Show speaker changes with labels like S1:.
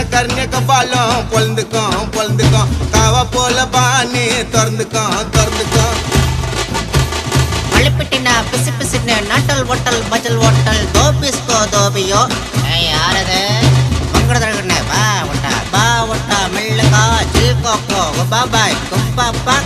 S1: கர்ண கர்ண கபாலம் பொழந்துக்கும் பொழந்துக்கும் காவா போல பாணி திறந்துக்கும் திறந்துக்கும்.
S2: மழுப்பிட்டின பிசு பிசுன்னு நாட்டல் ஓட்டல் பஜல் ஓட்டல் தோபிஸ்கோ தோபியோ. யாரது? மங்கடதழகுன்னு வா ஒட்டா பா ஒட்டா மெல்லுகா ஜில் கோக்கோ பாபாய் குப்பாப்பா